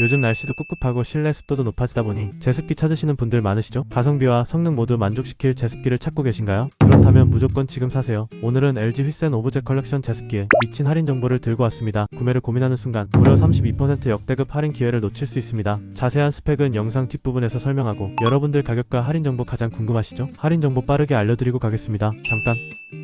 요즘 날씨도 꿉꿉하고 실내 습도도 높아지다 보니 제습기 찾으시는 분들 많으시죠? 가성비와 성능 모두 만족시킬 제습기를 찾고 계신가요? 그렇다면 무조건 지금 사세요. 오늘은 LG 휘센 오브제 컬렉션 제습기에 미친 할인 정보를 들고 왔습니다. 구매를 고민하는 순간 무려 32% 역대급 할인 기회를 놓칠 수 있습니다. 자세한 스펙은 영상 뒷부분에서 설명하고 여러분들 가격과 할인 정보 가장 궁금하시죠? 할인 정보 빠르게 알려드리고 가겠습니다. 잠깐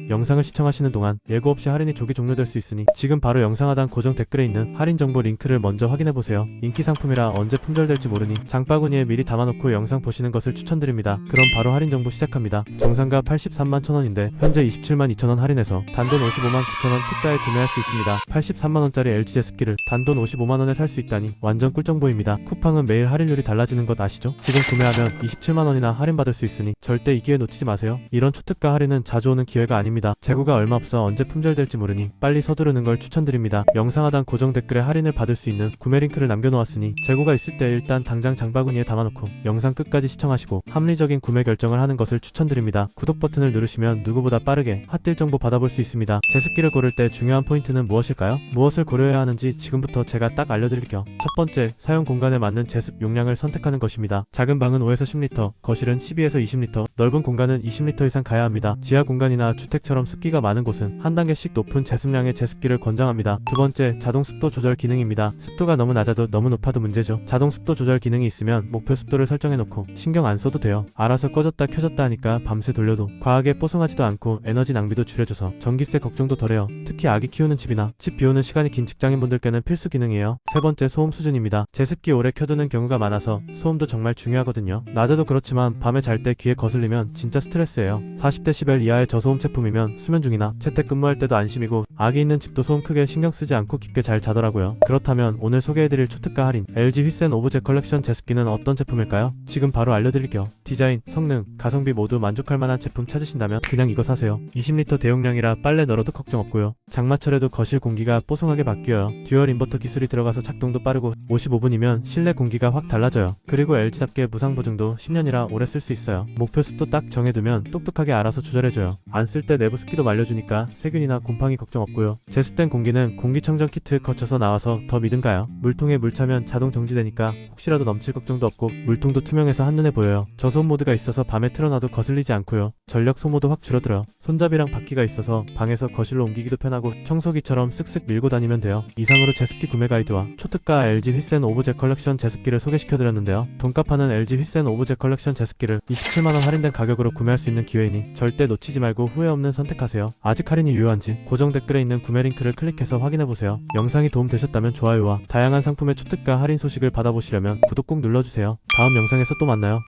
영상을 시청하시는 동안 예고 없이 할인이 조기 종료될 수 있으니 지금 바로 영상 하단 고정 댓글에 있는 할인 정보 링크를 먼저 확인해 보세요. 인기 상품이라 언제 품절될지 모르니 장바구니에 미리 담아놓고 영상 보시는 것을 추천드립니다. 그럼 바로 할인 정보 시작합니다. 정상가 83만 1천원인데 현재 27만 2천원 할인해서 단돈 55만 9천원 특가에 구매할 수 있습니다. 83만원짜리 LG 제습기를 단돈 55만원에 살 수 있다니 완전 꿀정보입니다. 쿠팡은 매일 할인율이 달라지는 것 아시죠? 지금 구매하면 27만원이나 할인받을 수 있으니 절대 이 기회 놓치지 마세요. 이런 초특가 할인은 자주 오는 기회가 아닙니다. 재고가 얼마 없어 언제 품절될지 모르니 빨리 서두르는 걸 추천드립니다. 영상 하단 고정 댓글에 할인을 받을 수 있는 구매 링크를 남겨놓았으니 재고가 있을 때 일단 당장 장바구니에 담아놓고 영상 끝까지 시청하시고 합리적인 구매 결정을 하는 것을 추천드립니다. 구독 버튼을 누르시면 누구보다 빠르게 핫딜 정보 받아볼 수 있습니다. 제습기를 고를 때 중요한 포인트는 무엇일까요? 무엇을 고려해야 하는지 지금부터 제가 딱 알려드릴게요. 첫 번째, 사용 공간에 맞는 제습 용량을 선택하는 것입니다. 작은 방은 5에서 10리터, 거실은 12에서 20리터, 넓은 공간은 20리터 이상 가야 합니다. 지하 공간이나 주택 처럼 습기가 많은 곳은 한 단계씩 높은 제습량의 제습기를 권장합니다. 두 번째, 자동 습도 조절 기능입니다. 습도가 너무 낮아도 너무 높아도 문제죠. 자동 습도 조절 기능이 있으면 목표 습도를 설정해놓고 신경 안 써도 돼요. 알아서 꺼졌다 켜졌다 하니까 밤새 돌려도 과하게 뽀송하지도 않고 에너지 낭비도 줄여줘서 전기세 걱정도 덜해요. 특히 아기 키우는 집이나 집 비우는 시간이 긴 직장인분들께는 필수 기능이에요. 세 번째 소음 수준입니다. 제습기 오래 켜두는 경우가 많아서 소음도 정말 중요하거든요. 낮에도 그렇지만 밤에 잘 때 귀에 거슬리면 진짜 스트레스예요. 40데시벨 이하의 저소음 제품이면 수면 중이나 재택근무할 때도 안심이고 아기 있는 집도 소음 크게 신경 쓰지 않고 깊게 잘 자더라고요. 그렇다면 오늘 소개해드릴 초특가 할인 LG 휘센 오브제 컬렉션 제습기는 어떤 제품일까요? 지금 바로 알려드릴게요. 디자인, 성능, 가성비 모두 만족할 만한 제품 찾으신다면 그냥 이거 사세요. 20리터 대용량이라 빨래 널어도 걱정 없고요. 장마철에도 거실 공기가 뽀송하게 바뀌어요. 듀얼 인버터 기술이 들어가서 작동도 빠르고 55분이면 실내 공기가 확 달라져요. 그리고 LG답게 무상 보증도 10년이라 오래 쓸 수 있어요. 목표 습도 딱 정해두면 똑똑하게 알아서 조절해줘요. 안 쓸때 내부 습기도 말려주니까 세균이나 곰팡이 걱정 없고요. 제습된 공기는 공기청정 키트 거쳐서 나와서 더 믿음가요. 물통에 물 차면 자동 정지되니까 혹시라도 넘칠 걱정도 없고 물통도 투명해서 한눈에 보여요. 저소음 모드가 있어서 밤에 틀어놔도 거슬리지 않고요. 전력 소모도 확 줄어들어요. 손잡이랑 바퀴가 있어서 방에서 거실로 옮기기도 편하고 청소기처럼 쓱쓱 밀고 다니면 돼요. 이상으로 제습기 구매 가이드와 초특가 LG 휘센 오브제 컬렉션 제습기를 소개시켜드렸는데요. 돈값 하는 LG 휘센 오브제 컬렉션 제습기를 27만원 할인된 가격으로 구매할 수 있는 기회이니 절대 놓치지 말고 후회 없는 선택하세요. 아직 할인이 유효한지 고정 댓글에 있는 구매 링크를 클릭해서 확인해보세요. 영상이 도움되셨다면 좋아요와 다양한 상품의 초특가 할인 소식을 받아보시려면 구독 꼭 눌러주세요. 다음 영상에서 또 만나요.